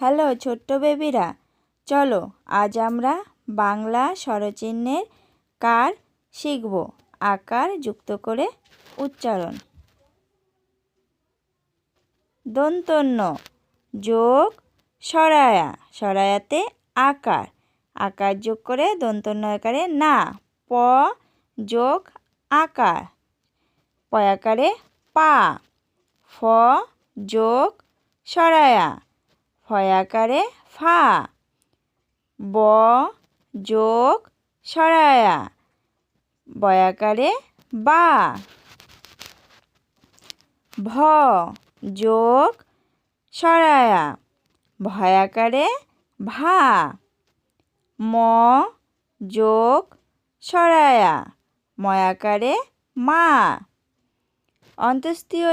Hello ছোট্ট বেবিরা, চলো আজ আমরা বাংলা স্বরচিহ্নের কার শিখব, আকার যুক্ত করে উচ্চারণ। দন্তন্য, যোগ, সরায়া, সরায়াতে আকার আকার যোগ করে দন্তন্য আকারে না, প, যোগ, আকার পয়াকারে পা, ফ, যোগ, সরায়া ফয়াকারে ফা। ব যোগ সরায়া। বয়াকারে বা। ভ যোগ সরায়া। ভয়াকারে ভা। ম যোগ সরায়া। ময়াকারে মা। অন্তস্তীয়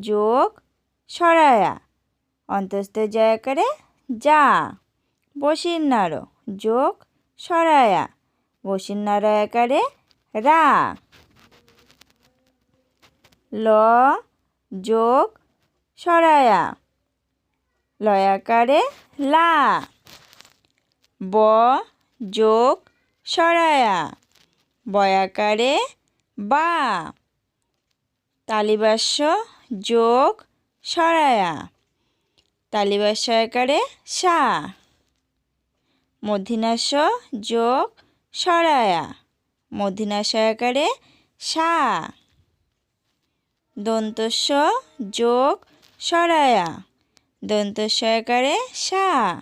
যোগ সরায়া। অন্তস্থ জয়াকারে যা। বসির নাড় যোগ সরায়া বসির নাড়ায়াকারে রা। ল যোগ সরায়া, লয়াকারে লা। ব যোগ সরায়া, বয়াকারে বা। তালিবাস্য যোগ সরায়া। তালিবাস্য আকারে সা। মধ্যিনাস্য যোগ সরায়া। মধ্যিনাস্য আকারে সা। দন্তস্য যোগ সরায়া। দন্ত আকারে সা।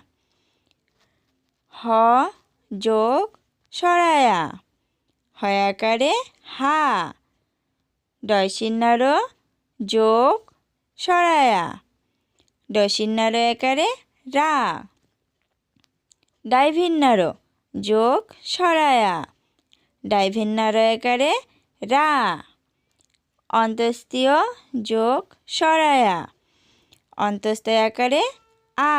হ যোগ সরায়া। হয়াকারে হা। ডয়সিন্নার যোগ সরায়া। ডয়সিন্নার একারে রা। ডাইভিন্নার, যোগ সরায়া। ডাইভিন্নার একারে রা। অন্তস্তীয় যোগ সরায়া। অন্তস্থ একারে আ।